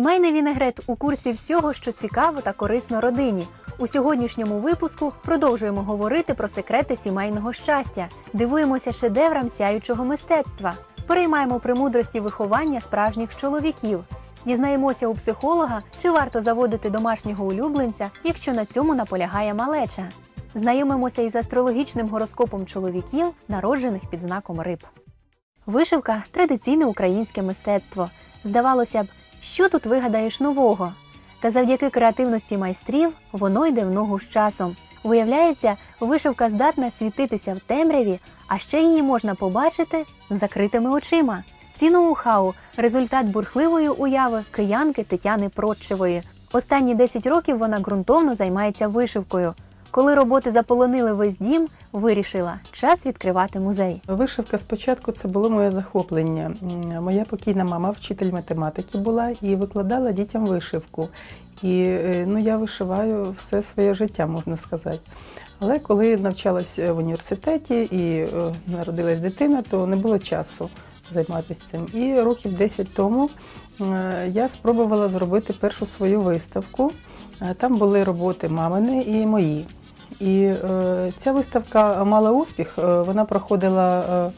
Сімейний вінегрет у курсі всього, що цікаво та корисно родині. У сьогоднішньому випуску продовжуємо говорити про секрети сімейного щастя, дивуємося шедеврам сяючого мистецтва, переймаємо премудрості виховання справжніх чоловіків. Дізнаємося у психолога, чи варто заводити домашнього улюбленця, якщо на цьому наполягає малеча. Знайомимося із астрологічним гороскопом чоловіків, народжених під знаком риб. Вишивка традиційне українське мистецтво. Здавалося б, що тут вигадаєш нового? Та завдяки креативності майстрів воно йде в ногу з часом. Виявляється, вишивка здатна світитися в темряві, а ще її можна побачити з закритими очима. Ці ноу-хау – результат бурхливої уяви киянки Тетяни Протчевої. Останні 10 років вона ґрунтовно займається вишивкою. Коли роботи заполонили весь дім, вирішила час відкривати музей. Вишивка спочатку це було моє захоплення. Моя покійна мама, вчитель математики була і викладала дітям вишивку. І е, ну, я вишиваю все своє життя, можна сказати. Але коли навчалася в університеті і е, народилась дитина, то не було часу займатися цим. І років 10 тому е, я спробувала зробити першу свою виставку. Е, Там були роботи мамини і мої. І е, ця виставка мала успіх. Е, Вона проходила е,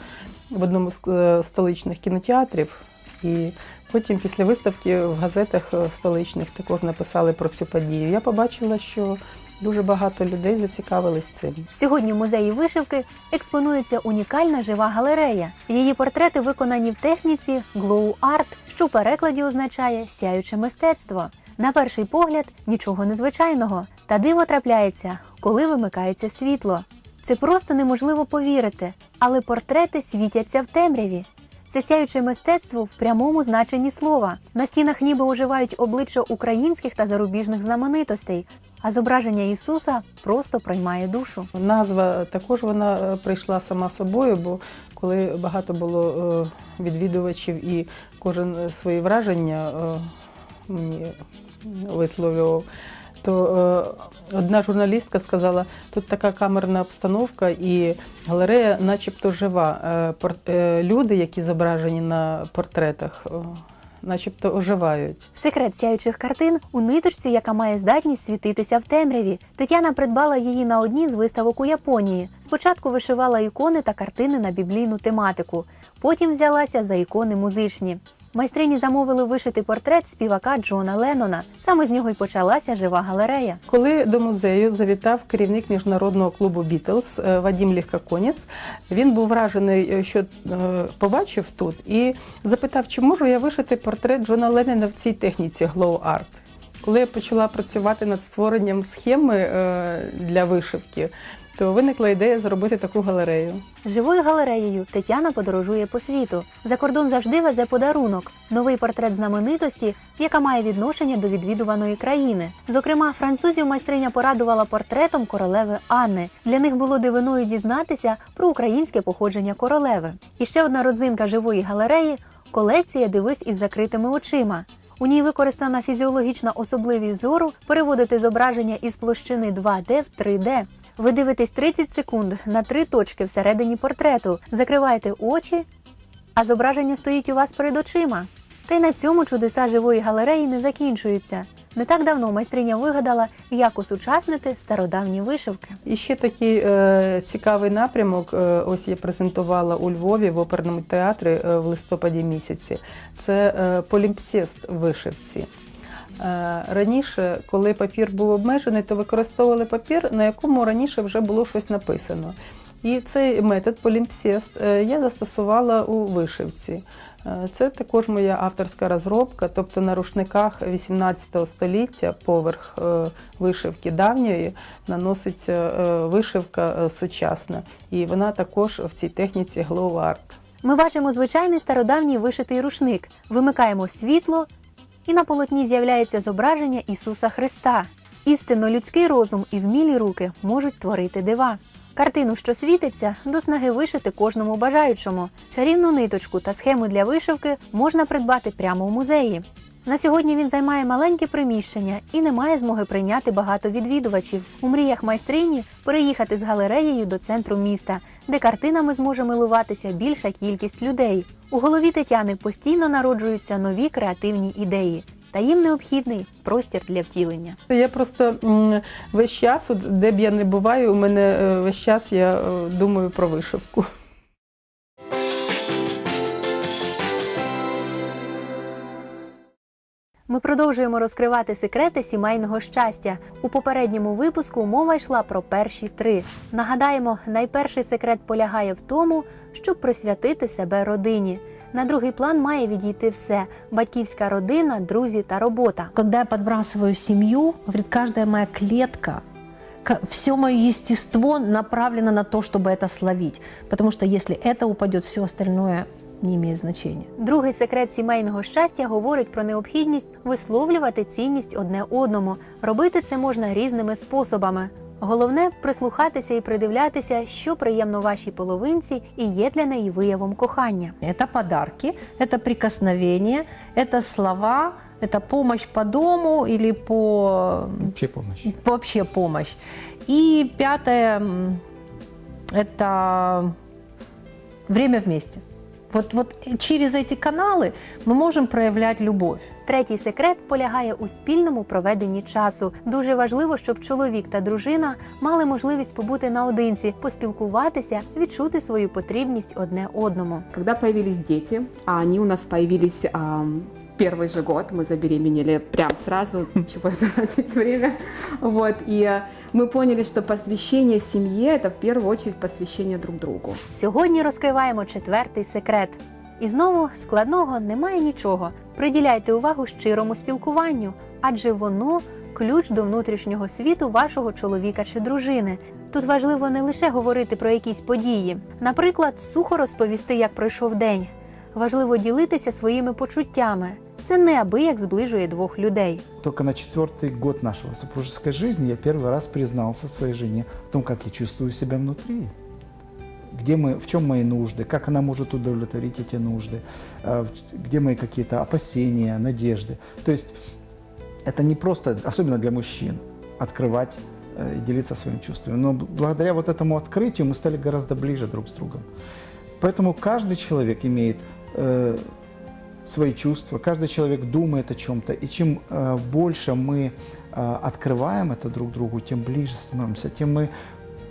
в одному з столичних кінотеатрів. І потім після виставки в газетах столичних також написали про цю подію. Я побачила, що дуже багато людей зацікавились цим. Сьогодні в музеї вишивки експонується унікальна жива галерея. Її портрети виконані в техніці Glow Art, що в перекладі означає сяюче мистецтво. На перший погляд нічого незвичайного, та диво трапляється, коли вимикається світло. Це просто неможливо повірити, але портрети світяться в темряві. Це сяюче мистецтво в прямому значенні слова. На стінах ніби оживають обличчя українських та зарубіжних знаменитостей, а зображення Ісуса просто приймає душу. Назва також вона е, прийшла сама собою, бо коли багато було е, відвідувачів і кожен е, свої враження мені висловлював, то е, одна журналістка сказала, тут така камерна обстановка і галерея начебто жива. Е, е, Люди, які зображені на портретах, начебто оживають. Секрет сяючих картин у ниточці, яка має здатність світитися в темряві. Тетяна придбала її на одній з виставок у Японії. Спочатку вишивала ікони та картини на біблійну тематику, потім взялася за ікони музичні. Майстрині замовили вишити портрет співака Джона Леннона. Саме з нього й почалася жива галерея. Коли до музею завітав керівник міжнародного клубу Бітлз е, Вадім Лігкаконєць, він був вражений, е, що е, побачив тут, і запитав, чи можу я вишити портрет Джона Леннона в цій техніці Glow Art. Коли я почала працювати над створенням схеми е, для вишивки, то виникла ідея зробити таку галерею. Живою галереєю Тетяна подорожує по світу. За кордон завжди везе подарунок новий портрет знаменитості, яка має відношення до відвідуваної країни. Зокрема, французів майстриня порадувала портретом королеви Анни. Для них було дивиною дізнатися про українське походження королеви. І ще одна родзинка живої галереї колекція Дивись із закритими очима. У ній використана фізіологічна особливість зору переводити зображення із площини 2D в 3D. Ви дивитесь 30 секунд на три точки всередині портрету, закриваєте очі, а зображення стоїть у вас перед очима. Та й на цьому чудеса живої галереї не закінчуються. Не так давно майстриня вигадала, як осучаснити стародавні вишивки. І ще такий е, цікавий напрямок. е, ось я презентувала у Львові в оперному театрі е, в листопаді місяці. Це е, полімпсест вишивці. Е, Раніше, коли папір був обмежений, то використовували папір, на якому раніше вже було щось написано. І цей метод полімпсест е, я застосувала у вишивці. Е, Це також моя авторська розробка, тобто на рушниках 18 століття поверх е, вишивки давньої наноситься е, вишивка сучасна. І вона також в цій техніці Glow Art. Ми бачимо звичайний стародавній вишитий рушник, вимикаємо світло, і на полотні з'являється зображення Ісуса Христа. Істинно людський розум і вмілі руки можуть творити дива. Картину, що світиться, до снаги вишити кожному бажаючому. Чарівну ниточку та схему для вишивки можна придбати прямо в музеї. На сьогодні він займає маленьке приміщення і не має змоги прийняти багато відвідувачів. У мріях майстрині переїхати з галереєю до центру міста, де картинами зможе милуватися більша кількість людей. У голові Тетяни постійно народжуються нові креативні ідеї, та їм необхідний простір для втілення. Я просто весь час, де б я не буваю, у мене е, весь час я е, думаю про вишивку. Ми продовжуємо розкривати секрети сімейного щастя. У попередньому випуску мова йшла про перші три. Нагадаємо, найперший секрет полягає в тому, щоб присвятити себе родині. На другий план має відійти все: батьківська родина, друзі та робота. Когда я подбрасываю семью, говорит, каждая моя клетка, все мое естество направлено на то, чтобы это словить. Потому что если это упадет, все остальное не имеет значения. Другий секрет сімейного щастя говорить про необхідність висловлювати цінність одне одному. Робити це можна різними способами. Головне прислухатися і придивлятися, що приємно вашій половинці і є для неї виявом кохання. Это подарки, это прикосновение, это слова, это помощь по дому или по Вообще помощь. вообще помощь. И пятое м, это время вместе. Вот, вот через эти каналы мы можем проявлять любовь. Третій секрет полягає у спільному проведенні часу. Дуже важливо, щоб чоловік та дружина мали можливість побути наодинці, поспілкуватися, відчути свою потрібність одне одному. Когда появились дети, а они у нас появились а, в первый же год, мы забеременели прям сразу, чего тратить время, вот, и а, мы поняли, что посвящение семье – это в первую очередь посвящение друг другу. Сьогодні розкриваємо четвертий секрет. І знову складного немає нічого. Приділяйте увагу щирому спілкуванню, адже воно ключ до внутрішнього світу вашого чоловіка чи дружини. Тут важливо не лише говорити про якісь події, наприклад, сухо розповісти, як пройшов день. Важливо ділитися своїми почуттями. Це неабияк зближує двох людей. Только на четвертый год нашего супружеской жизни я первый раз признался своей жене в том, как я чувствую себя внутри. Где мы, в чем мои нужды, как она может удовлетворить эти нужды, э, в- где мои какие-то опасения, надежды. То есть это не просто, особенно для мужчин, открывать э, и делиться своими чувствами. Но б- благодаря вот этому открытию мы стали гораздо ближе друг с другом. Поэтому каждый человек имеет э, свои чувства, каждый человек думает о чем-то. И чем э, больше мы э, открываем это друг другу, тем ближе становимся, тем мы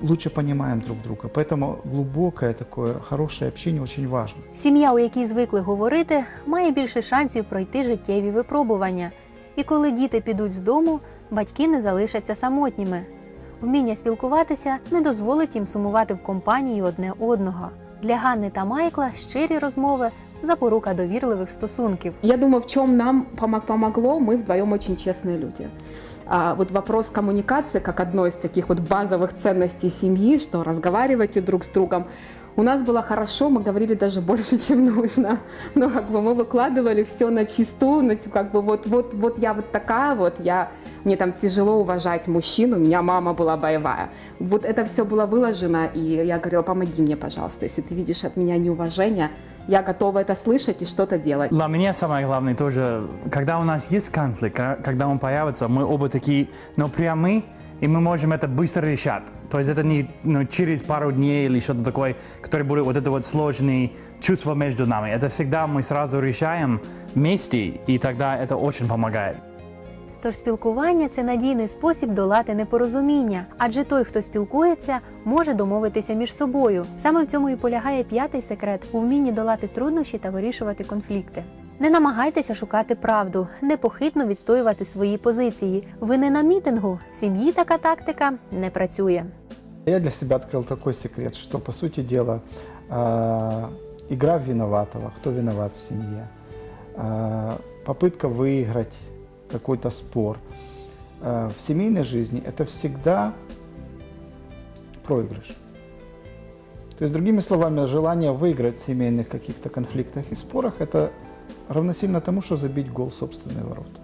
лучше понимаем друг друга. Поэтому глубокое такое хорошее общение очень важно. Сім'я, у якій звикли говорити, має більше шансів пройти життєві випробування. І коли діти підуть з дому, батьки не залишаться самотніми. Вміння спілкуватися не дозволить їм сумувати в компанії одне одного. Для Ганни та Майкла щирі розмови запорука довірливих стосунків. Я думаю, в чем нам помог- помогло, мы вдвоем очень честные люди. А вот вопрос коммуникации, как одной из таких вот базовых ценностей семьи, что разговаривайте друг с другом, у нас было хорошо, мы говорили даже больше, чем нужно. Но как бы мы выкладывали все на чисту, на, как бы вот, вот, вот я вот такая вот, я, мне там тяжело уважать мужчин, у меня мама была боевая. Вот это все было выложено, и я говорила, помоги мне, пожалуйста, если ты видишь от меня неуважение, я готова это слышать и что-то делать. Для меня самое главное тоже, когда у нас есть конфликт, ка- когда он появится, мы оба такие, но прямы, и мы можем это быстро решать. То есть это не ну, через пару дней или что-то такое, которое будет вот это вот сложные чувства между нами. Это всегда мы сразу решаем вместе, и тогда это очень помогает. Тож спілкування це надійний спосіб долати непорозуміння, адже той, хто спілкується, може домовитися між собою. Саме в цьому і полягає п'ятий секрет у вмінні долати труднощі та вирішувати конфлікти. Не намагайтеся шукати правду, непохитно відстоювати свої позиції. Ви не на мітингу. В сім'ї така тактика не працює. Я для себя открыл такой секрет, что, по сути дела, э, игра в виноватого, кто виноват в семье, э, попытка выиграть какой-то спор э, в семейной жизни – это всегда проигрыш. То есть, другими словами, желание выиграть в семейных каких-то конфликтах и спорах – это равносильно тому, что забить гол в собственные ворота.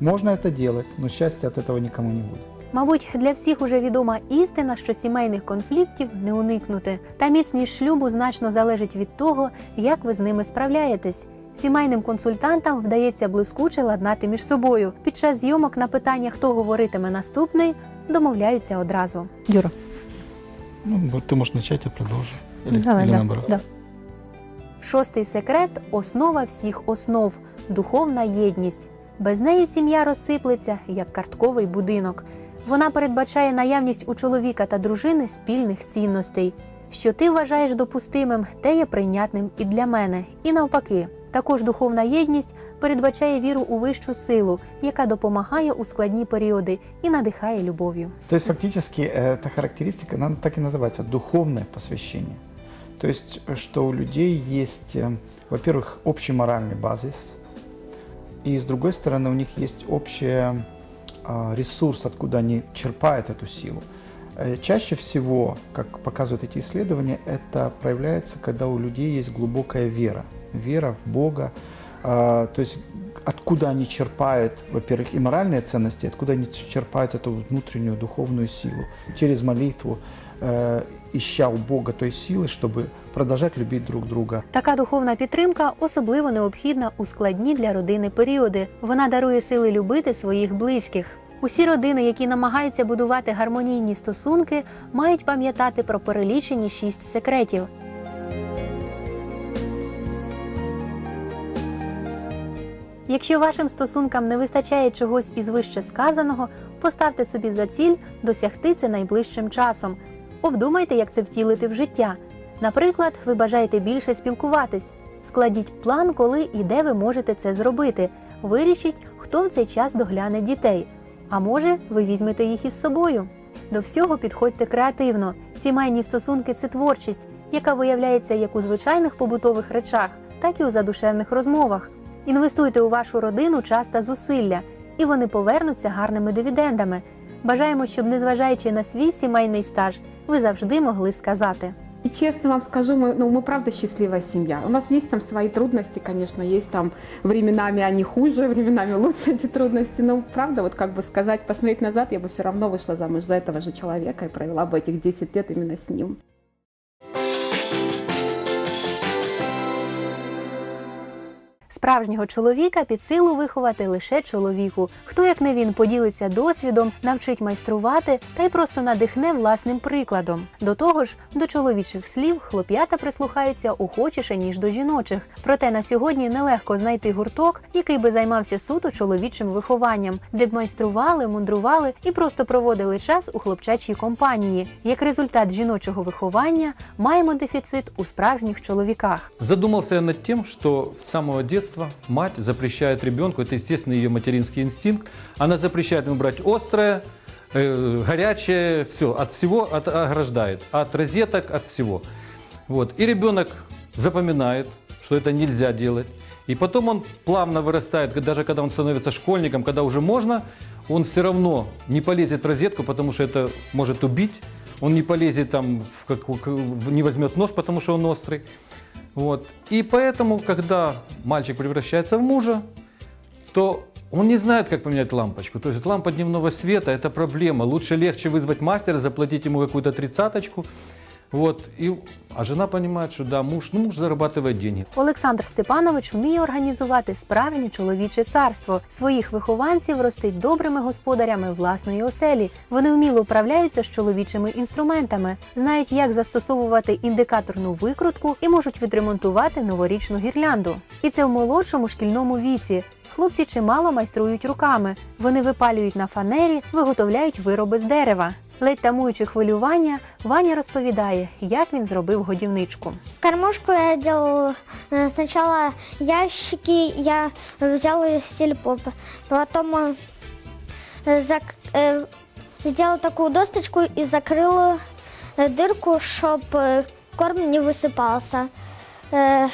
Можно это делать, но счастья от этого никому не будет. Мабуть, для всіх уже відома істина, що сімейних конфліктів не уникнути. Та міцність шлюбу значно залежить від того, як ви з ними справляєтесь. Сімейним консультантам вдається блискуче ладнати між собою. Під час зйомок на питання, хто говоритиме наступний, домовляються одразу. Юра, Ну, ты можешь начать, я продолжу. давай, да, да. Шостий секрет основа всіх основ духовна єдність. Без неї сім'я розсиплеться, як картковий будинок. Вона передбачає наявність у чоловіка та дружини спільних цінностей. Що ти вважаєш допустимим, те є прийнятним і для мене. І навпаки, також духовна єдність передбачає віру у вищу силу, яка допомагає у складні періоди і надихає любов'ю. То есть фактически э, эта характеристика, она так и называется, духовное посвящение. То есть, э, что у людей есть, э, во-первых, общий моральный базис, и с другой стороны у них есть общий а, ресурс, откуда они черпают эту силу. Э, Чаще всего, как показывают эти исследования, это проявляется, когда у людей есть глубокая вера. Вера в Бога. А, То есть откуда они черпают, во-первых, и моральные ценности, откуда они черпают эту вот внутреннюю духовную силу. Через молитву, э, ища у Бога той силы, чтобы продолжать любить друг друга. Така духовна підтримка особливо необхідна у складні для родини періоди. Вона дарує сили любити своїх близьких. Усі родини, які намагаються будувати гармонійні стосунки, мають пам'ятати про перелічені шість секретів. Якщо вашим стосункам не вистачає чогось із вище сказаного, поставте собі за ціль досягти це найближчим часом. Обдумайте, як це втілити в життя. Наприклад, ви бажаєте більше спілкуватись. Складіть план, коли і де ви можете це зробити. Вирішіть, хто в цей час догляне дітей. А може, ви візьмете їх із собою. До всього підходьте креативно. Сімейні стосунки це творчість, яка виявляється як у звичайних побутових речах, так і у задушевних розмовах. Інвестуйте у вашу родину час та зусилля, і вони повернуться гарними дивідендами. Бажаємо, щоб, незважаючи на свій сімейний стаж, ви завжди могли сказати. И честно вам скажу, мы, ну, мы правда счастливая семья. У нас есть там свои трудности, конечно, есть там временами они хуже, временами лучше эти трудности. Но правда, вот как бы сказать, посмотреть назад, я бы все равно вышла замуж за этого же человека и провела бы этих 10 лет именно с ним. Справжнього чоловіка під силу виховати лише чоловіку. Хто як не він поділиться досвідом, навчить майструвати та й просто надихне власним прикладом. До того ж, до чоловічих слів хлоп'ята прислухаються охочіше ніж до жіночих. Проте на сьогодні нелегко знайти гурток, який би займався суто чоловічим вихованням, де б майстрували, мундрували і просто проводили час у хлопчачій компанії. Як результат жіночого виховання маємо дефіцит у справжніх чоловіках. Задумался я над тем, что с самого детства мать запрещает ребенку, это естественно ее материнский инстинкт, она запрещает ему брать острое, э, горячее, все, от всего от, ограждает, от розеток, от всего. Вот. И ребенок запоминает, что это нельзя делать. И потом он плавно вырастает, даже когда он становится школьником, когда уже можно, он все равно не полезет в розетку, потому что это может убить. Он не полезет там, в как- не возьмет нож, потому что он острый. Вот. И поэтому, когда мальчик превращается в мужа, то он не знает, как поменять лампочку. То есть вот лампа дневного света – это проблема. Лучше легче вызвать мастера, заплатить ему какую-то тридцаточку. Вот. И, а жена понимает, что да, муж, ну, муж зарабатывает деньги. Олександр Степанович вміє організувати справжнє чоловіче царство. Своїх вихованців ростить добрими господарями власної оселі. Вони вміло управляються з чоловічими інструментами, знають, як застосовувати індикаторну викрутку і можуть відремонтувати новорічну гірлянду. І це в молодшому шкільному віці. Хлопці чимало майструють руками. Вони випалюють на фанері, виготовляють вироби з дерева. Ледь тамуючи хвилювання, Ваня розповідає, як він зробив годівничку. Кормушку я делала э, сначала ящики, я взяла из сельпопа, потом э, зак- э, сделала такую досточку и закрыла э, дырку, чтобы корм не высыпался. Э,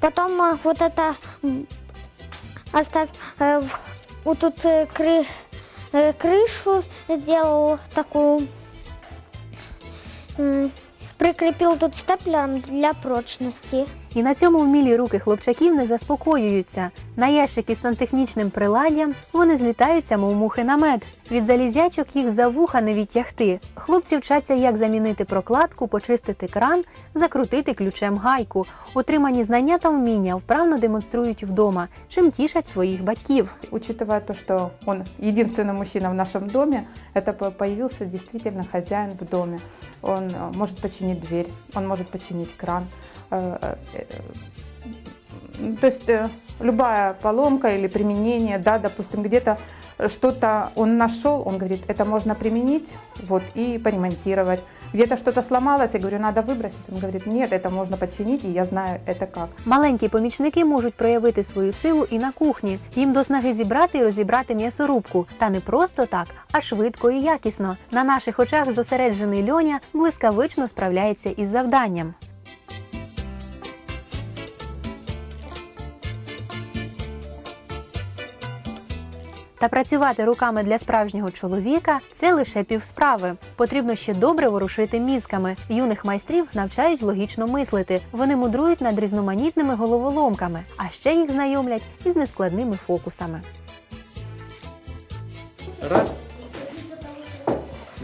Потом э, вот это м, оставь э, в- вот тут э, кры- э, крышу сделал такую Прикрепил тут степлером для прочности. І на цьому вмілі руки хлопчаків не заспокоюються. На ящики з сантехнічним приладдям вони злітаються, мов мухи на мед. Від залізячок їх за вуха не відтягти. Хлопці вчаться, як замінити прокладку, почистити кран, закрутити ключем гайку. Отримані знання та вміння вправно демонструють вдома, чим тішать своїх батьків. Учитывая то, что он единственный мужчина в нашем доме, это по- появился действительно хозяин в доме. Он э, может починить дверь, он может починить кран. Э, э, э, То есть э, любая поломка или применение, да, допустим, где-то что-то он нашел, он говорит, это можно применить вот, и поремонтировать. Где-то что-то сломалось, я говорю, надо выбросить. Он говорит, нет, это можно починить, и я знаю это как. Маленькі помічники можуть проявити свою силу і на кухні. Їм до снаги зібрати і розібрати м'ясорубку. Та не просто так, а швидко і якісно. На наших очах зосереджений льоня блискавично справляється із завданням. Та працювати руками для справжнього чоловіка це лише півсправи. Потрібно ще добре ворушити мізками. Юних майстрів навчають логічно мислити. Вони мудрують над різноманітними головоломками, а ще їх знайомлять із нескладними фокусами. Раз,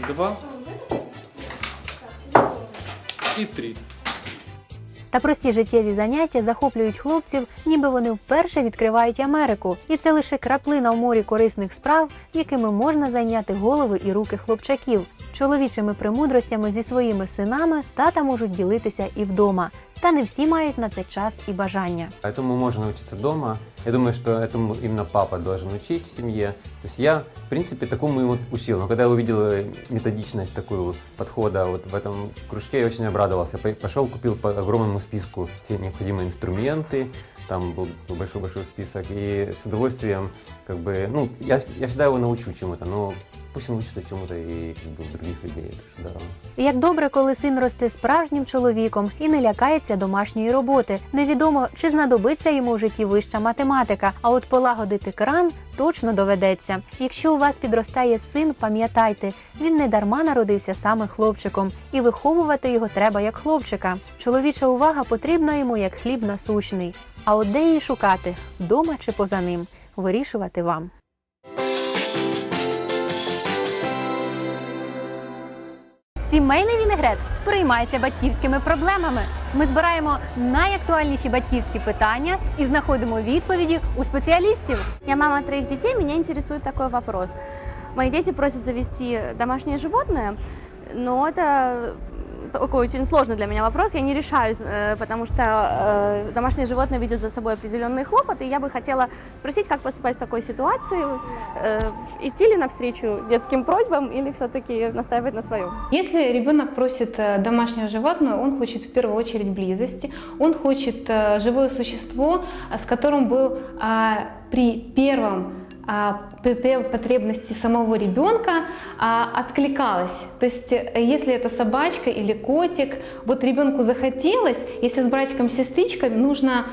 два и три. Та прості життєві заняття захоплюють хлопців, ніби вони вперше відкривають Америку. І це лише краплина в морі корисних справ, якими можна зайняти голови і руки хлопчаків Чоловічими премудростями зі своїми синами тата можуть ділитися і вдома. Та не всі мають на це час і бажання. Этому можно научиться дома. Я думаю, что этому именно папа должен учить в семье. То есть я, в принципе, такому ему учил. Но когда я увидел э, методичность такую подхода вот в этом кружке, я очень обрадовался. По- Пошел, купил по огромному списку все необходимые инструменты. Там был большой-большой список. И с удовольствием, как бы, ну, я, я всегда его научу чему-то, но пусть он учится чему-то и как бы, у других людей. Это ж здорово. Як добре, коли син росте справжнім чоловіком і не лякається домашньої роботи. Невідомо, чи знадобиться йому в житті вища математика, а от полагодити кран точно доведеться. Якщо у вас підростає син, пам'ятайте, він не дарма народився саме хлопчиком, і виховувати його треба як хлопчика. Чоловіча увага потрібна йому як хліб насущний. А от де її шукати вдома чи поза ним, вирішувати вам. Сімейний вінегрет переймається батьківськими проблемами. Ми збираємо найактуальніші батьківські питання і знаходимо відповіді у спеціалістів. Я мама троих детей, меня интересует такой вопрос. Мои дети просят завести домашнее животное, но это такой очень сложный для меня вопрос. Я не решаюсь, э, потому что э, домашнее животное ведет за собой определенные хлопоты. И я бы хотела спросить, как поступать в такой ситуации. Э, Идти ли навстречу детским просьбам или все-таки настаивать на своем? Если ребенок просит э, домашнего животного, он хочет в первую очередь близости, он хочет э, живое существо, а, с которым бы а, при первом а, при первой потребности самого ребенка откликалась. То есть, э, если это собачка или котик, вот ребенку захотелось, если с братиком-сестричкой нужно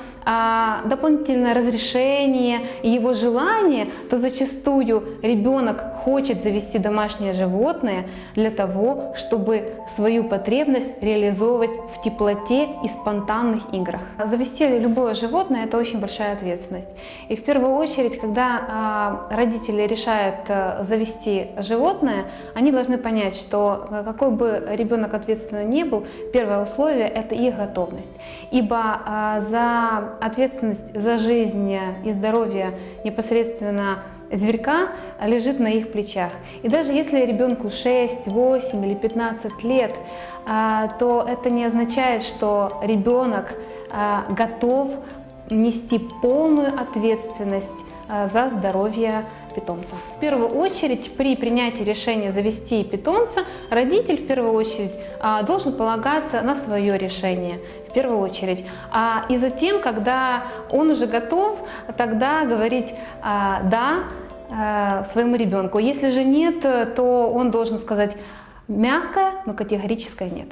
дополнительное разрешение и его желание, то зачастую ребенок хочет завести домашнее животное для того, чтобы свою потребность реализовывать в теплоте и спонтанных играх. Завести любое животное – это очень большая ответственность. И в первую очередь, когда а, родители решают а, завести животное, они должны понять, что а, какой бы ребенок ответственный не был, первое условие – это их готовность. Ибо а, за ответственность за жизнь и здоровье непосредственно зверька лежит на их плечах. И даже если ребенку 6, 8 или 15 лет, а, то это не означает, что ребенок а, готов нести полную ответственность а, за здоровье питомца. В первую очередь при принятии решения завести питомца родитель в первую очередь а, должен полагаться на свое решение в первую очередь. А, и затем, когда он уже готов, тогда говорить а, да а, своему ребенку. Если же нет, то он должен сказать мягкое, но категорическое нет.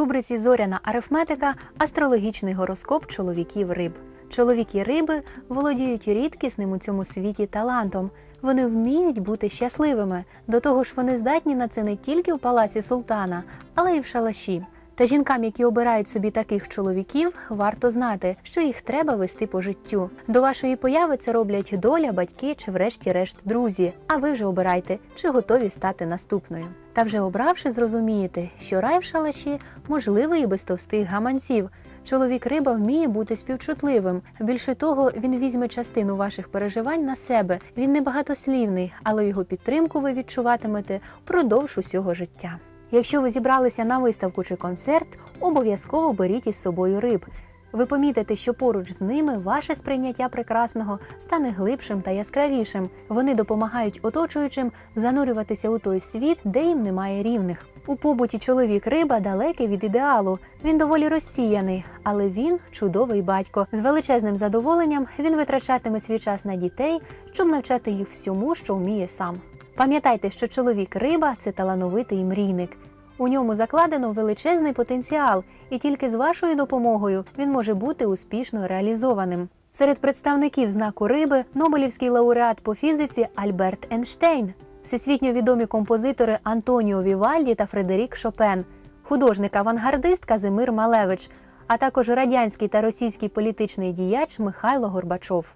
Рубриці Зоряна арифметика астрологічний гороскоп чоловіків риб. Чоловіки риби володіють рідкісним у цьому світі талантом. Вони вміють бути щасливими. До того ж, вони здатні на це не тільки в палаці султана, але й в шалаші. Та жінкам, які обирають собі таких чоловіків, варто знати, що їх треба вести по життю. До вашої появи це роблять доля, батьки чи, врешті-решт, друзі. А ви вже обирайте, чи готові стати наступною. Та вже обравши, зрозумієте, що рай в шалаші можливий і без товстих гаманців. Чоловік риба вміє бути співчутливим. Більше того, він візьме частину ваших переживань на себе. Він не багатослівний, але його підтримку ви відчуватимете впродовж усього життя. Якщо ви зібралися на виставку чи концерт, обов'язково беріть із собою риб. Ви помітите, що поруч з ними ваше сприйняття прекрасного стане глибшим та яскравішим. Вони допомагають оточуючим занурюватися у той світ, де їм немає рівних. У побуті чоловік риба далекий від ідеалу. Він доволі розсіяний, але він чудовий батько. З величезним задоволенням він витрачатиме свій час на дітей, щоб навчати їх всьому, що вміє сам. Пам'ятайте, що чоловік риба це талановитий мрійник. У ньому закладено величезний потенціал, і тільки з вашою допомогою він може бути успішно реалізованим. Серед представників знаку риби Нобелівський лауреат по фізиці Альберт Ейнштейн, всесвітньо відомі композитори Антоніо Вівальді та Фредерік Шопен, художник-авангардист Казимир Малевич, а також радянський та російський політичний діяч Михайло Горбачов.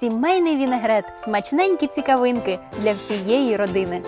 Сімейний вінегрет смачненькі цікавинки для всієї родини.